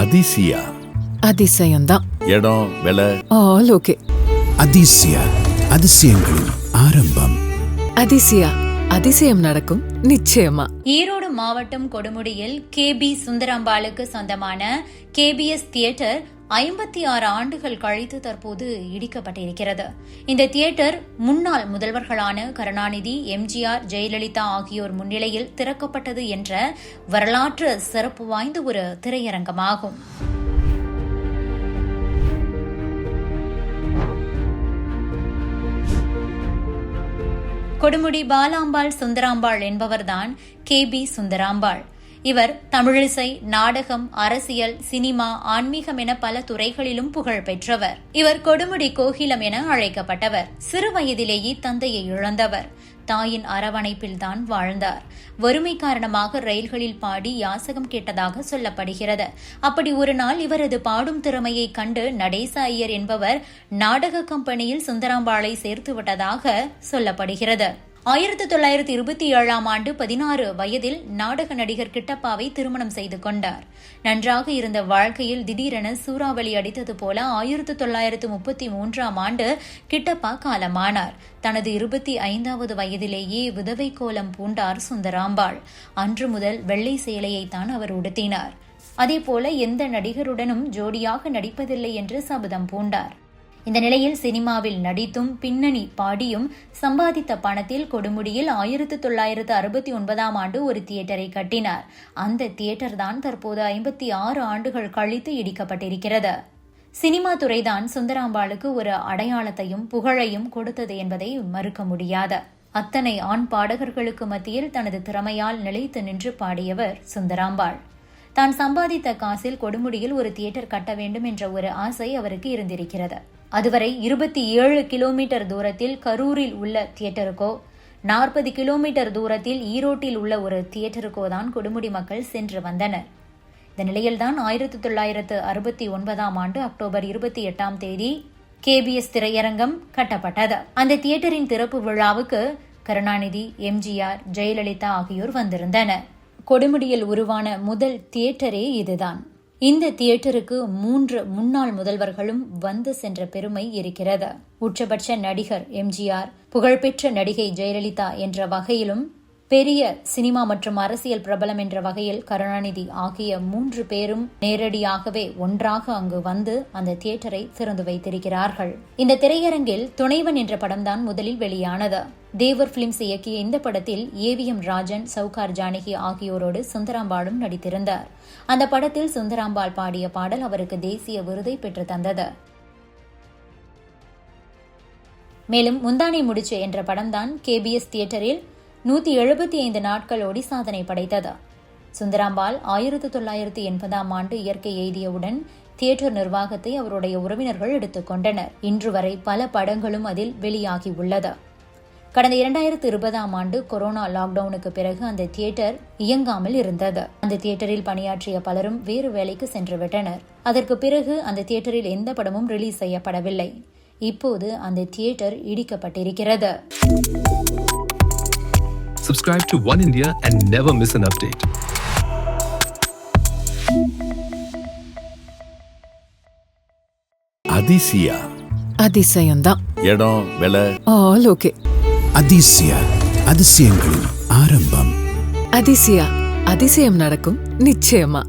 அதிசயா. அதிசயம்தான். இடம் விலை? All okay. அதிசயா அதிசயங்களின் ஆரம்பம். அதிசயா அதிசயம் நடக்கும் நிச்சயமா. ஈரோடு மாவட்டம் கொடுமுடியில் கேபி சுந்தராம்பாளுக்கு சொந்தமான கேபிஎஸ் தியேட்டர் ஐம்பத்தி ஆறு ஆண்டுகள் கழித்து தற்போது இடிக்கப்பட்டிருக்கிறது. இந்த தியேட்டர் முன்னாள் முதல்வர்களான கருணாநிதி எம்ஜிஆர் ஜெயலலிதா ஆகியோர் முன்னிலையில் திறக்கப்பட்டது என்ற வரலாற்று சிறப்பு வாய்ந்த ஒரு திரையரங்கமாகும். கொடுமுடி பாலாம்பாள் சுந்தராம்பாள் என்பவர்தான் கே பி சுந்தராம்பாள். இவர் தமிழிசை நாடகம் அரசியல் சினிமா ஆன்மீகம் என பல துறைகளிலும் புகழ் பெற்றவர். இவர் கொடுமுடி கோகிலம் என அழைக்கப்பட்டவர். சிறு வயதிலேயே தந்தையை இழந்தவர். தாயின் அரவணைப்பில் தான் வாழ்ந்தார். வறுமை காரணமாக ரயில்களில் பாடி யாசகம் கேட்டதாக சொல்லப்படுகிறது. அப்படி ஒரு நாள் இவரது பாடும் திறமையை கண்டு நடேச ஐயர் என்பவர் நாடக கம்பெனியில் சுந்தராம்பாளை சேர்த்து விட்டதாக சொல்லப்படுகிறது. ஆயிரத்தி தொள்ளாயிரத்தி இருபத்தி ஏழாம் ஆண்டு பதினாறு வயதில் நாடக நடிகர் கிட்டப்பாவை திருமணம் செய்து கொண்டார். நன்றாக இருந்த வாழ்க்கையில் திடீரென சூறாவளி அடித்தது போல ஆயிரத்தி தொள்ளாயிரத்து முப்பத்தி மூன்றாம் ஆண்டு கிட்டப்பா காலமானார். தனது இருபத்தி ஐந்தாவது வயதிலேயே விதவை கோலம் பூண்டார் சுந்தராம்பாள். அன்று முதல் வெள்ளை சேலையைத்தான் அவர் உடுத்தினார். அதேபோல எந்த நடிகருடனும் ஜோடியாக நடிப்பதில்லை என்று சபதம் பூண்டார். இந்த நிலையில் சினிமாவில் நடித்தும் பின்னணி பாடியும் சம்பாதித்த பணத்தில் கொடுமுடியில் ஆயிரத்து தொள்ளாயிரத்து அறுபத்தி ஒன்பதாம் ஆண்டு ஒரு தியேட்டரை கட்டினார். அந்த தியேட்டர் தான் தற்போது ஐம்பத்தி ஆறு ஆண்டுகள் கழித்து இடிக்கப்பட்டிருக்கிறது. சினிமா துறைதான் சுந்தராம்பாளுக்கு ஒரு அடையாளத்தையும் புகழையும் கொடுத்தது என்பதை மறுக்க முடியாது. அத்தனை ஆண் பாடகர்களுக்கு மத்தியில் தனது திறமையால் நிலைத்து நின்று பாடியவர் சுந்தராம்பாள். தான் சம்பாதித்த காசில் கொடுமுடியில் ஒரு தியேட்டர் கட்ட வேண்டும் என்ற ஒரு ஆசை அவருக்கு இருந்திருக்கிறது. அதுவரை இருபத்தி ஏழு கிலோமீட்டர் தூரத்தில் கரூரில் உள்ள தியேட்டருக்கோ நாற்பது கிலோமீட்டர் தூரத்தில் ஈரோட்டில் உள்ள ஒரு தியேட்டருக்கோ தான் கொடுமுடி மக்கள் சென்று வந்தனர். இந்த நிலையில்தான் ஆயிரத்தி தொள்ளாயிரத்து அறுபத்தி ஒன்பதாம் ஆண்டு அக்டோபர் இருபத்தி எட்டாம் தேதி கேபிஎஸ் திரையரங்கம் கட்டப்பட்டது. அந்த தியேட்டரின் திறப்பு விழாவுக்கு கருணாநிதி எம்ஜிஆர் ஜெயலலிதா ஆகியோர் வந்திருந்தனர். கொடுமுடியில் உருவான முதல் தியேட்டரே இதுதான். இந்த தியேட்டருக்கு மூன்று முன்னாள் முதல்வர்களும் வந்து சென்ற பெருமை இருக்கிறது. உச்சபட்ச நடிகர் எம்ஜிஆர் புகழ்பெற்ற நடிகை ஜெயலலிதா என்ற வகையிலும் பெரிய சினிமா மற்றும் அரசியல் பிரபலம் என்ற வகையில் கருணாநிதி ஆகிய மூன்று பேரும் நேரடியாகவே ஒன்றாக அங்கு வந்து அந்த தியேட்டரை திறந்து வைத்திருக்கிறார்கள். இந்த திரையரங்கில் துணைவன் என்ற படம்தான் முதலில் வெளியானது. தேவர் பிலிம்ஸ் இயக்கிய இந்த படத்தில் ஏவிஎம் ராஜன் சவுகார் ஜானகி ஆகியோரோடு சுந்தராம்பாளும் நடித்திருந்தார். அந்த படத்தில் சுந்தராம்பாள் பாடிய பாடல் அவருக்கு தேசிய விருதை பெற்று தந்தது. மேலும் முந்தானை முடிச்சு என்ற படம்தான் கேபிஎஸ் தியேட்டரில் நூத்தி எழுபத்தி ஐந்து நாட்கள் ஓடி சாதனை படைத்தது. சுந்தராம்பால் ஆயிரத்தி தொள்ளாயிரத்தி எண்பதாம் ஆண்டு இயற்கை எய்தியவுடன் தியேட்டர் நிர்வாகத்தை அவருடைய உறவினர்கள் எடுத்துக்கொண்டனர். இன்று வரை பல படங்களும் அதில் வெளியாகி உள்ளது. கடந்த இரண்டாயிரத்தி இருபதாம் ஆண்டு கொரோனா லாக்டவுனுக்கு பிறகு அந்த தியேட்டர் இயங்காமல் இருந்தது. அந்த தியேட்டரில் பணியாற்றிய பலரும் வேறு வேலைக்கு சென்றுவிட்டனர். அதற்கு பிறகு அந்த தியேட்டரில் எந்த படமும் ரிலீஸ் செய்யப்படவில்லை. இப்போது அந்த தியேட்டர் இடிக்கப்பட்டிருக்கிறது. Subscribe to One India and never miss an update. Athisaya. அதிசயம்தான். இடம் விலை? All okay. அதிசயா அதிசயங்களின் ஆரம்பம். அதிசயா அதிசயம் நடக்கும் நிச்சயமா.